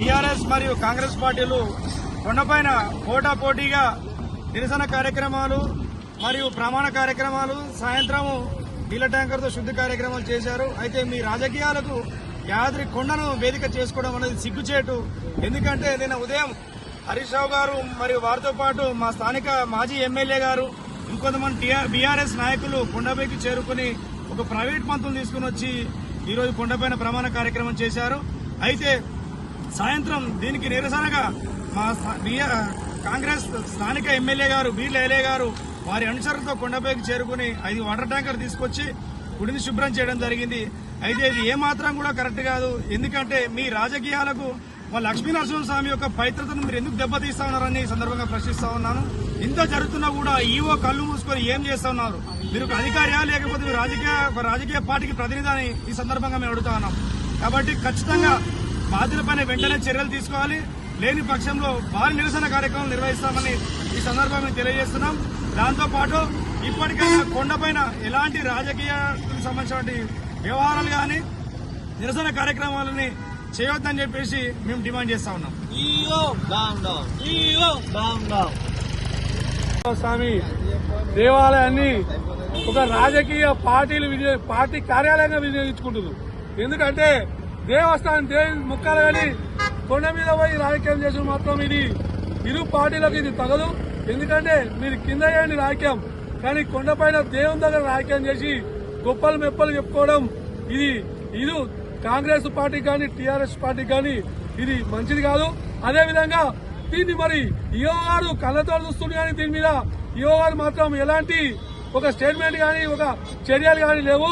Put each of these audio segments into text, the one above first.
TRS మరియు కాంగ్రెస్ పార్టీలు కొండపైన పోటా పోటీగా నిరసన కార్యక్రమాలు మరియు ప్రమాణ కార్యక్రమాలు సాయంత్రము నీళ్ళ ట్యాంకర్తో శుద్ధి కార్యక్రమాలు చేశారు. అయితే మీ రాజకీయాలకు యాదరి కొండను వేదిక చేసుకోవడం అనేది సిగ్గుచేటు. ఎందుకంటే నిన్న ఉదయం హరీష్ రావు గారు మరియు వారితో పాటు మా స్థానిక మాజీ ఎమ్మెల్యే గారు ఇంకొంతమంది బీఆర్ఎస్ నాయకులు కొండపైకి చేరుకుని ఒక ప్రైవేట్ పంతులు తీసుకుని వచ్చి ఈరోజు కొండపైన ప్రమాణ కార్యక్రమం చేశారు. అయితే సాయంత్రం దీనికి నిరసనగా మా స్థా- కాంగ్రెస్ స్థానిక ఎమ్మెల్యే గారు బీర్ల గారు వారి అనుచరులతో కొండపైకి చేరుకుని ఐదు వాటర్ ట్యాంకర్ తీసుకొచ్చి గుడిని శుభ్రం చేయడం జరిగింది. అయితే ఇది ఏమాత్రం కూడా కరెక్ట్ కాదు. ఎందుకంటే మీ రాజకీయాలకు మా లక్ష్మీ యొక్క పవిత్రతను మీరు ఎందుకు దెబ్బతీస్తా ఉన్నారని ఈ సందర్భంగా ప్రశ్నిస్తా ఉన్నాను. ఇంత జరుగుతున్నా కూడా ఈవో కళ్ళు మూసుకొని ఏం చేస్తా ఉన్నారు? మీరు ఒక అధికారియా లేకపోతే రాజకీయ ఒక రాజకీయ పార్టీకి ప్రతినిధి అని ఈ సందర్భంగా మేము అడుగుతా ఉన్నాం. కాబట్టి ఖచ్చితంగా బాధ్యులపైన వెంటనే చర్యలు తీసుకోవాలి. లేని పక్షంలో భారీ నిరసన కార్యక్రమం నిర్వహిస్తామని ఈ సందర్భంగా తెలియజేస్తున్నాం. దాంతో పాటు ఇప్పటికైనా కొండపైన ఎలాంటి రాజకీయ సంబంధించిన వ్యవహారాలు కానీ నిరసన కార్యక్రమాలని చేయొద్దని చెప్పేసి మేము డిమాండ్ చేస్తా ఉన్నాం. స్వామి దేవాలయాన్ని ఒక రాజకీయ పార్టీలు పార్టీ కార్యాలయంగా వినియోగించుకుంటున్నారు. ఎందుకంటే దేవస్థానం దేవి ముక్కలు కానీ కొండ మీద పోయి రాజకీయం చేసిన మాత్రం ఇది ఇరు పార్టీలకు ఇది తగదు. ఎందుకంటే మీరు కింద చేయండి రాజకీయం కానీ కొండపైన దేవుని దగ్గర రాజకీయం చేసి గొప్పలు మెప్పలు చెప్పుకోవడం ఇది ఇది కాంగ్రెస్ పార్టీ కానీ టీఆర్ఎస్ పార్టీ కానీ ఇది మంచిది కాదు. అదేవిధంగా దీన్ని మరి ఈఓ గారు కళ్ళతో చూస్తుంది కానీ దీని మీద ఈఓ గారు మాత్రం ఎలాంటి ఒక స్టేట్మెంట్ కానీ ఒక చర్యలు కానీ లేవు.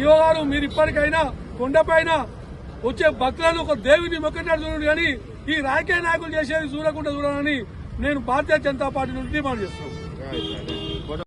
ఈఓ గారు మీరు ఇప్పటికైనా కొండపైన వచ్చే భక్తులను ఒక దేవుని మొక్కటాడు చూడండి కానీ ఈ రాజకీయ నాయకులు చేసేది చూడకుండా చూడాలని నేను భారతీయ జనతా పార్టీ నుండి డిమాండ్ చేస్తున్నాను.